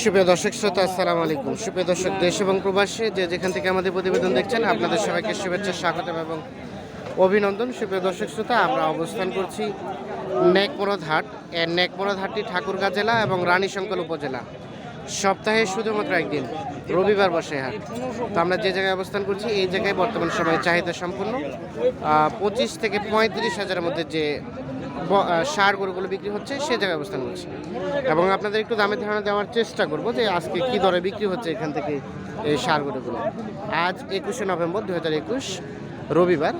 সুপ্রিয় দর্শক শ্রোতা, আসসালামু আলাইকুম। সুপ্রিয় দর্শক, দেশ এবং প্রবাসী যে যেখান থেকে আমাদের প্রতিবেদন দেখছেন, আপনাদের সবাইকে শুভেচ্ছা, স্বাগতম এবং অভিনন্দন। সুপ্রিয় দর্শক শ্রোতা, আমরা অবস্থান করছি নেকমরদ হাট। এর নেকমরদ হাটটি ঠাকুরগাঁ জেলা এবং রানীশঙ্কল উপজেলা। সপ্তাহে শুধুমাত্র একদিন, রবিবার বসে হাট। তো আমরা যে জায়গায় অবস্থান করছি, এই জায়গায় বর্তমান সময়ে চাহিদা সম্পূর্ণ পঁচিশ থেকে পঁয়ত্রিশ হাজারের মধ্যে যে সার গরুগুলো বিক্রি হচ্ছে, সে জায়গায় অবস্থান করছি। এবং আপনাদের একটু দামের ধারণা দেওয়ার চেষ্টা করব যে আজকে কি দরে বিক্রি হচ্ছে এখান থেকে এই সার গরুগুলো। আজ একুশে নভেম্বর দু হাজার একুশ, রবিবার।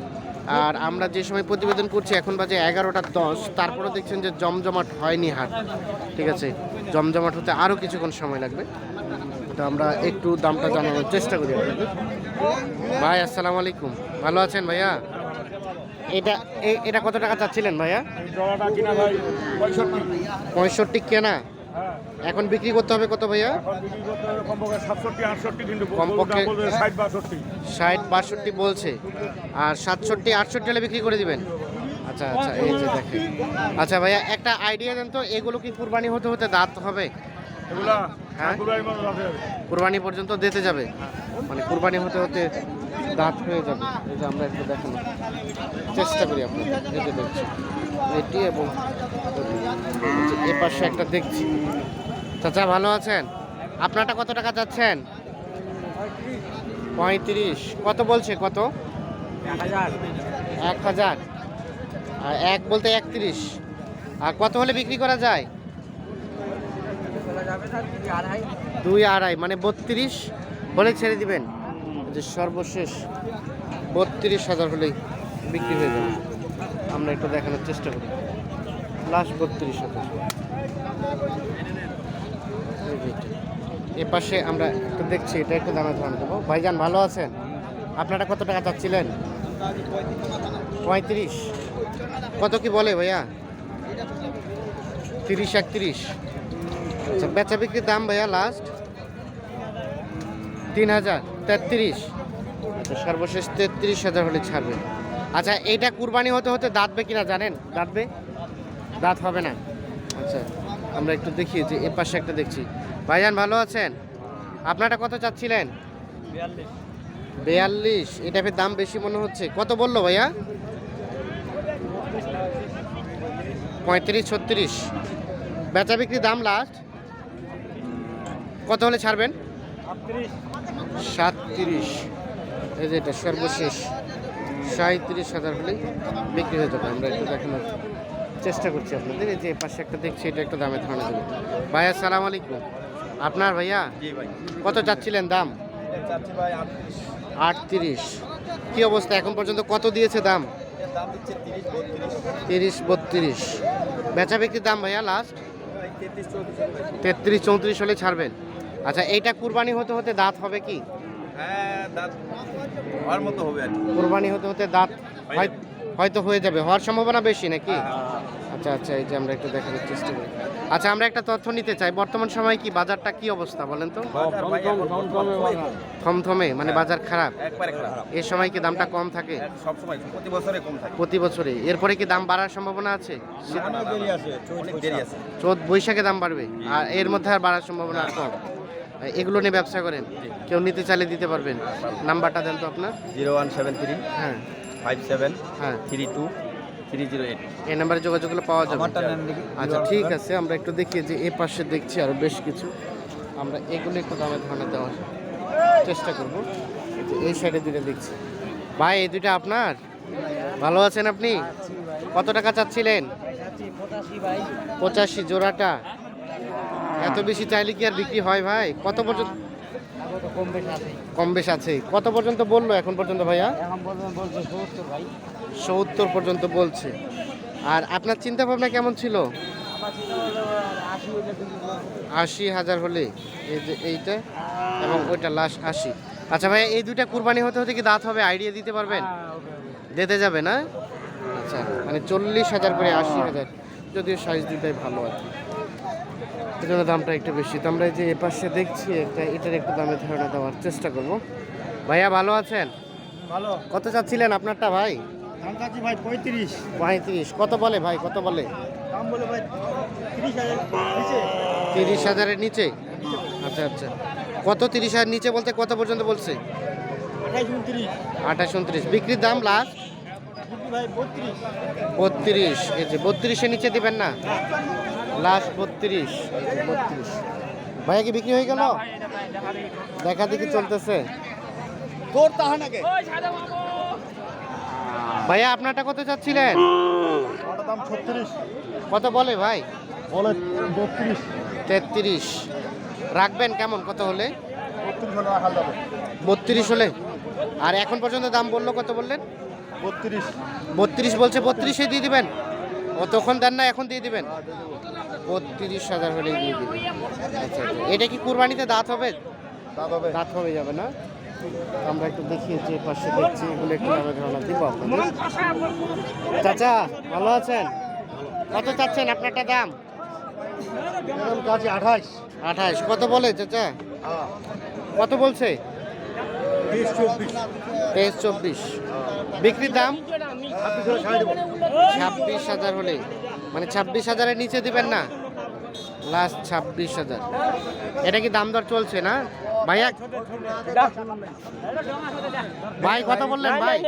আর আমরা যে সময় প্রতিবেদন করছি, এখন বাজে এগারোটা দশ। তারপরে দেখছেন যে জমজমাট হয়নি হাট। ঠিক আছে? জমজমাট হতে আরও কিছুক্ষণ সময় লাগবে। তো আমরা একটু দামটা জানানোর চেষ্টা করি আপনাদের। ভাই, আসসালামু আলাইকুম। ভালো আছেন ভাইয়া? এটা এটা কত টাকা চাচ্ছিলেন ভাইয়া? পঁয়ষট্টি কেনা? এখন বিক্রি করতে হবে কত ভাইয়া? কমপক্ষে ষাট বাষট্টি বলছে। আর সাতষট্টি, আটষট্টি হলে বিক্রি করে দিবেন। আচ্ছা আচ্ছা এই যে দেখেন। আচ্ছা ভাইয়া, একটা আইডিয়া দেন তো, এগুলো কি কুরবানি হতে হতে দাঁত হবে? হ্যাঁ? কুরবানি পর্যন্ত দিতে যাবে। মানে কুরবানি হতে হতে দাঁত হয়ে যাবে। এই যে আমরা একটু দেখানো চেষ্টা করি আপনাদের এই যে দেখছি এটি এবং এ পাশে একটা দেখছি। চাচা ভালো আছেন? আপনারটা কত টাকা যাচ্ছেন পঁয়ত্রিশ। কত বলছে? কত? এক হাজার। আর এক বলতে একত্রিশ। আর কত হলে বিক্রি করা যায়? দুই আড়াই। মানে বত্রিশ হলে ছেড়ে দিবেন। যে সর্বশেষ বত্রিশ হাজার হলেই বিক্রি হয়ে যাবে। আমরা একটু দেখানোর চেষ্টা করি। লাস্ট বত্রিশ হাজার। এ পাশে আমরা একটু দেখছি, এটা একটু দামে ধারণ দেবো ভাইজান, ভালো আছেন? আপনারা কত টাকা চাচ্ছিলেন? পঁয়ত্রিশ। কত কি বলে ভাইয়া? তিরিশ একত্রিশ। আচ্ছা বেচা বিক্রির দাম ভাইয়া লাস্ট তিন হাজার, তেত্রিশ। আচ্ছা সর্বশেষ তেত্রিশ হাজার হলে ছাড়বে। আচ্ছা এইটা কুরবানি হতে হতে দাঁতবে কিনা জানেন? দাঁতবে দাঁত হবে না। আচ্ছা আমরা একটু দেখি যে এ পাশে একটা দেখছি। ভাইজান, ভালো আছেন? আপনারটা কত চাচ্ছিলেন? বিয়াল্লিশ। এটা দাম বেশি মনে হচ্ছে। কত বলল ভাইয়া? পঁয়ত্রিশ, ছত্রিশ। বেচা বিক্রি দাম লাস্ট কত হলে ছাড়বেন? সাতত্রিশ। এই যে এটা সর্বশেষ। সাঁত্রিশ হাজার হলেই বিক্রি হয়ে যাবে। আমরা একটু দেখানোর চেষ্টা করছি আপনাদের। এই যে পাশে একটা দেখছি এটা একটু দামে ধারণা দেবো। ভাইয়া সালাম আলাইকুম। আপনার ভাইয়া? কত চাচ্ছিলেন দাম? আটত্রিশ। কি অবস্থা? এখন পর্যন্ত কত দিয়েছে দাম? তিরিশ বত্রিশ। বেচা বিক্রির দাম ভাইয়া লাস্ট তেত্রিশ চৌত্রিশ হলে ছাড়বেন। আচ্ছা এইটা কুরবানি হতে হতে দাঁত হবে কি? হ্যাঁ দাঁত হওয়ার মতো হবে আর কুরবানি হতে হতে দাঁত হয়- হয়তো হয়ে যাবে হওয়ার সম্ভাবনা বেশি নাকি? হ্যাঁ, আচ্ছা আচ্ছা এই যে আমরা একটু দেখানোর চেষ্টা করি। আচ্ছা আমরা একটা তথ্য নিতে চাই। বর্তমান সময় কি বাজারটা কি অবস্থা বলেন তো। থমথমে মানে বাজার খারাপ? একবারে খারাপ। এই সময় কি দামটা কম থাকে? প্রতি বছরে কম থাকে। প্রতি বছরে এরপরে কি দাম বাড়ার সম্ভাবনা আছে। চোদ্দ বৈশাখে দাম বাড়বে? আর এর মধ্যে আর বাড়ার সম্ভাবনা আর কম? এগুলো নিয়ে ব্যবসা করেন? কেউ নিতে চাইলে দিতে পারবেন? নাম্বারটা দেন তো আপনার। জিরো ওয়ান সেভেন থ্রি হ্যাঁ। ফাইভ সেভেন হ্যাঁ। Three two three zero eight. এই নাম্বারে যোগাযোগগুলো পাওয়া যাবে। আচ্ছা ঠিক আছে আমরা একটু দেখি যে এ পাশে দেখছি আরও বেশ কিছু। আমরা এগুলো একটু দামে ধারণা দেওয়ার চেষ্টা করব। এই এই সাইডে দুটো দেখছি। ভাই এই দুইটা আপনার? ভালো আছেন আপনি? কত টাকা চাচ্ছিলেন? পঁচাশি জোড়াটা। এত বেশি চাইলে কি আর বিক্রি হয় ভাই? কত পর্যন্ত কম বেশ আছে। কত পর্যন্ত বলল এখন পর্যন্ত ভাইয়া? সত্তর পর্যন্ত বলছে। আর আপনার চিন্তা ভাবনা কেমন ছিল? আশি হাজার হলে। এই যে এইটা এবং ওইটা লাস্ট আশি। আচ্ছা ভাই এই দুইটা কুরবানি হতে হতে কি দাঁত হবে? আইডিয়া দিতে পারবেন? দিতে যাবে না? আচ্ছা মানে চল্লিশ হাজার করে আশি হাজার। যদিও সাইজ দুটাই ভালো আর কি। এই জন্য দামটা একটু বেশি। তো আমরা এই যে এপাশে দেখছি একটা এটার একটু দামে ধারণা দেওয়ার চেষ্টা করব। ভাইয়া ভালো আছেন? ভালো। কত চাচ্ছিলেন আপনারটা ভাই? দাম চাচ্ছি ভাই পঁয়ত্রিশ। পঁয়ত্রিশ। কত বলে ভাই? কত বলে? দাম বলে ভাই তিরিশ হাজারের নিচে। আচ্ছা আচ্ছা। কত তিরিশ হাজার নিচে বলতে কত পর্যন্ত বলছে? আঠাশ উনত্রিশ। বিক্রির দাম লাস্ট ভাই বত্রিশ। বত্রিশ। এই যে বত্রিশের নিচে দিবেন না? লাস্ট বত্রিশ। বত্রিশ ভাইয়া কি বিক্রি হয়ে গেল? দেখা দেখি। চলতেছে। তোর তাহা নাকি ভাইয়া আপনারটা কত চাচ্ছিলেন? দাম ছত্রিশ। কত বলে ভাই? বলে বত্রিশ। তেত্রিশ। রাখবেন কেমন? কত হলে? বত্রিশ হলে? আর এখন পর্যন্ত দাম বলল কত বললেন? বত্রিশ। বত্রিশ বলছে বত্রিশে দিয়ে দিবেন? ও তখন দেন না এখন দিয়ে দিবেন? বত্রিশ হাজার হলেই দিয়ে দিবেন। আচ্ছা আচ্ছা। এটা কি কুরবানিতে দাঁত হবে? তা তবে দাঁত হবে যাবে না? আমরা একটু দেখি যে পাশে দেখছি এগুলো একটু দামে ধারণা দিব আপনাদের। চাচা ভালো আছেন? কত চাচ্ছেন আপনারটা দাম? কাছে আঠাইশ আঠাশ। কত বলে চাচা? কত বলছে? তেইশ চব্বিশ। বিক্রির দাম? ছাব্বিশ হাজার হলে মানে ছাব্বিশ হাজারের নিচে দিবেন না লাস্ট ছাব্বিশ হাজার এটা কি দাম দর চলছে না ভাইয়া ভাই কত বললেন ভাই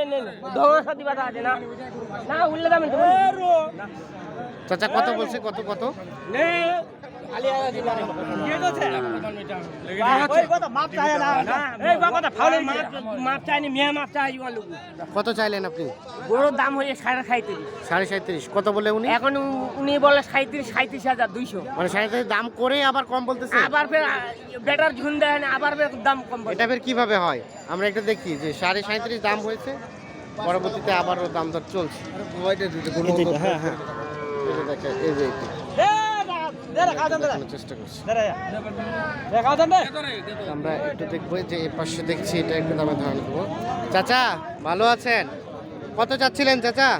চাচা কত বলছে কত কত কত চাইলেন আপনি? গরুর দাম হয়ে সাড়ে সাঁত্রিশ। সাড়ে সাঁত্রিশ কত বলে উনি? এখন উনি বলে সাঁত্রিশ সাঁত্রিশ হাজার দুইশো মানে সাঁত্রিশ দাম করে আবার কম বলতেছে? আবার ফের বেটার ঝুন দেয় না আবার ফের দাম কম এটা ফের কীভাবে হয়? আমরা একটা দেখি যে সাড়ে সাঁত্রিশ দাম হয়েছে পরবর্তীতে আবারও দাম দর চলছে। হ্যাঁ হ্যাঁ। এই যে এই যে আমরা একটু দেখব যে এই পাশে দেখছি এটা একটু দামে ধারণা দেবো চাচা ভালো আছেন? কত চাচ্ছিলেন চাচা?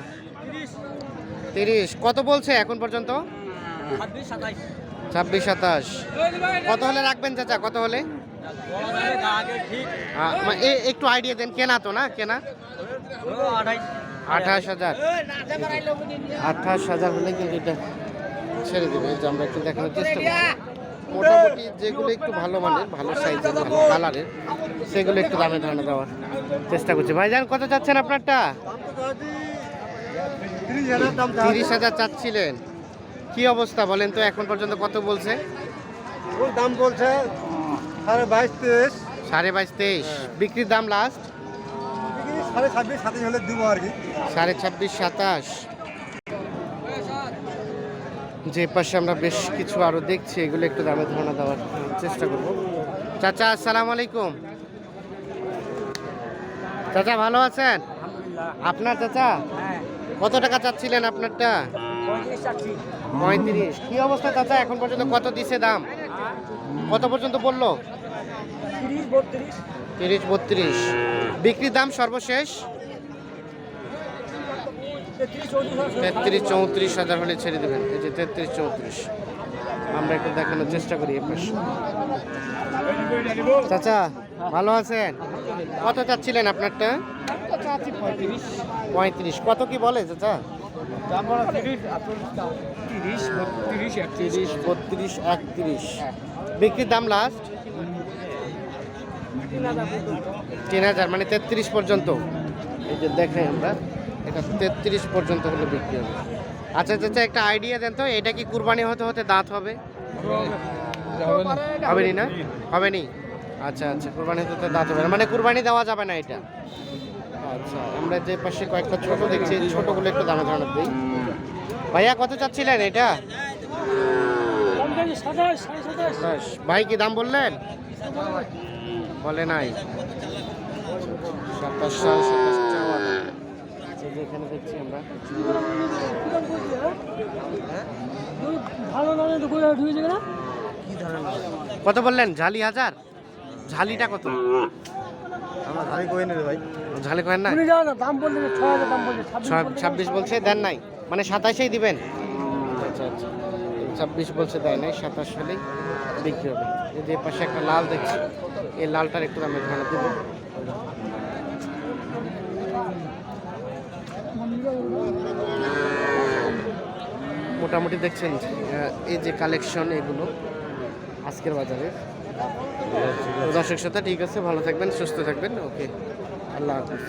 তিরিশ। কত বলছে এখন পর্যন্ত? ছাব্বিশ সাতাশ। কত হলে রাখবেন চাচা? কত হলে? এ- একটু আইডিয়া দেন কেনা তো না? কেনা? আঠাশ হাজার। আঠাশ হাজার হলে কিন্তু এটা ছেড়ে দেবে যে আমরা একটু দেখানোর চেষ্টা মোটামুটি যেগুলো একটু ভালো মানের ভালো সাইজের ভালো কালারের সেগুলো একটু দামে ধারণা দেওয়ার চেষ্টা করছি। ভাই ভাইজান কত চাচ্ছেন আপনারটা? তিরিশ হাজার দাম তিরিশ হাজার চাচ্ছিলেন। কি অবস্থা বলেন তো এখন পর্যন্ত কত বলছে? ওর দাম বলছে সাড়ে বাইশ তেইশ। সাড়ে বাইশ তেইশ। বিক্রির দাম লাস্ট সাড়ে ছাব্বিশ সাতাশ হলে দিব আর কি। সাড়ে ছাব্বিশ সাতাশ। যে পাশে আমরা বেশ কিছু আরও দেখছি এগুলো একটু দামে ধারণা দেওয়ার চেষ্টা করব। চাচা আসসালামু আলাইকুম। চাচা ভালো আছেন? আপনার চাচা? কত টাকা চাচ্ছিলেন আপনারটা? পঁয়ত্রিশ কি অবস্থা চাচা? এখন পর্যন্ত কত দিছে দাম? কত পর্যন্ত বলল? তিরিশ বত্রিশ। বিক্রির দাম সর্বশেষ? তেত্রিশ, চৌত্রিশ হাজার হলে ছেড়ে দেবেন। এই যে তেত্রিশ, চৌত্রিশ। আমরা একটু দেখানোর চেষ্টা করি চাচা, ভালো আছেন? কত চাচ্ছিলেন আপনারটা? পঁয়ত্রিশ। কত কি বলে চাচা? তিরিশ, বত্রিশ, একত্রিশ। বিক্রির দাম লাস্ট তিন হাজার মানে তেত্রিশ পর্যন্ত। এই যে দেখাই আমরা। এটা তেত্রিশ পর্যন্ত হলে বিক্রি হবে আচ্ছা চাচা একটা আইডিয়া দেন তো এটা কি কুরবানি হতে হতে দাঁত হবে হবে নি না হবে নি আচ্ছা আচ্ছা কুরবানি হতে হতে দাঁত হবে না মানে কুরবানি দেওয়া যাবে না এটা আচ্ছা আমরা যে পাশে কয়েকটা ছোট দেখছি ছোটগুলো একটু দামে ধারণা দিই ভাইয়া কত চাচ্ছিলেন এটা ভাই কি দাম বললেন বলে নাই সাতাশ সাতাশ। এই যে এখানে দেখছি আমরা। কত বললেন? ঝালি হাজার? ঝালিটা কত? আমরা ধারে কই নেই ভাই? ঝালি করেন না দাম বললে ছয় হাজার দাম বললে ছাব্বিশ বলছে। দেন নাই। মানে সাতাশেই দিবেন? আচ্ছা আচ্ছা। ছাব্বিশ বলছে দেয় নাই সাতাশ হলেই বিক্রি হবে। এই যে পাশে একটা লাল দেখছি এই লালটার একটু দামে ধারণা দেবো। মোটামুটি দেখছেন এই যে কালেকশন এগুলো আজকের বাজারে দর্শক শ্রোতা ঠিক আছে, ভালো থাকবেন, সুস্থ থাকবেন। ওকে, আল্লাহ হাফিজ।